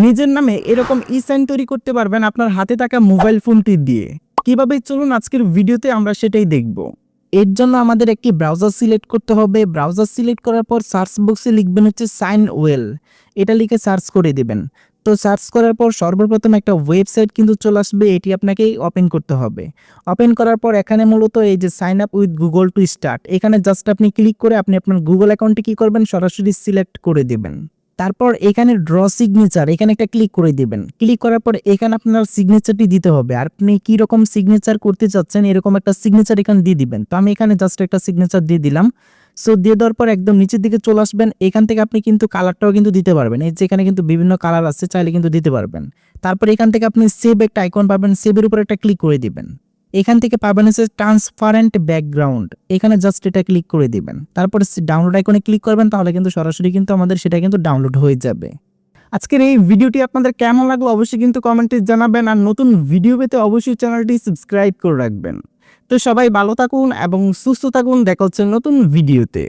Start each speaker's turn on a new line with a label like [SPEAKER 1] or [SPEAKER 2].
[SPEAKER 1] নিজের নামে এরকম ই সাইন তৈরি করতে পারবেন আপনার হাতে থাকা মোবাইল ফোনটি দিয়ে। কীভাবে চলুন আজকের ভিডিওতে আমরা সেটাই দেখব। এর জন্য আমাদের একটি ব্রাউজার সিলেক্ট করতে হবে। ব্রাউজার সিলেক্ট করার পর সার্চ বক্সে লিখবেন হচ্ছে সাইন ওয়েল এটা লিখে সার্চ করে দেবেন। তো সার্চ করার পর সর্বপ্রথম একটা ওয়েবসাইট কিন্তু চলে আসবে। এটি আপনাকে ওপেন করতে হবে। ওপেন করার পর এখানে মূলত এই যে sign up with Google to start এখানে জাস্ট আপনি ক্লিক করে আপনি আপনার গুগল অ্যাকাউন্টে কী করবেন? সরাসরি সিলেক্ট করে দিবেন। তারপর এখানে ড্র সিগনেচার এখানে একটা ক্লিক করে দিবেন। ক্লিক করার পর এখানে আপনার সিগনেচারটি দিতে হবে। আর আপনি কি রকম সিগনেচার করতে চাচ্ছেন, এরকম একটা সিগনেচার এখানে দিয়ে দিবেন। তো আমি এখানে জাস্ট একটা সিগনেচার দিয়ে দিলাম। সো দিয়ে দেওয়ার পর একদম নিচের দিকে চলে আসবেন। এখান থেকে আপনি কিন্তু কালারটাও কিন্তু দিতে পারবেন। এই যে এখানে কিন্তু বিভিন্ন কালার আছে, চাইলে কিন্তু দিতে পারবেন। তারপর এখান থেকে আপনি সেভ একটা আইকন পাবেন। সেভের উপর একটা ক্লিক করে দিবেন। এখান থেকে পাবেন হচ্ছে ট্রান্সপারেন্ট ব্যাকগ্রাউন্ড এখানে জাস্ট এটা ক্লিক করে দিবেন। তারপরে ডাউনলোড আইকনে ক্লিক করবেন, তাহলে কিন্তু সরাসরি কিন্তু আমাদের সেটা কিন্তু ডাউনলোড হয়ে যাবে। আজকের এই ভিডিওটি আপনাদের কেমন লাগল অবশ্যই কিন্তু কমেন্টে জানাবেন, আর নতুন ভিডিও পেতে অবশ্যই চ্যানেলটি সাবস্ক্রাইব করে রাখবেন। তো সবাই ভালো থাকুন এবং সুস্থ থাকুন, দেখা হচ্ছে নতুন ভিডিওতে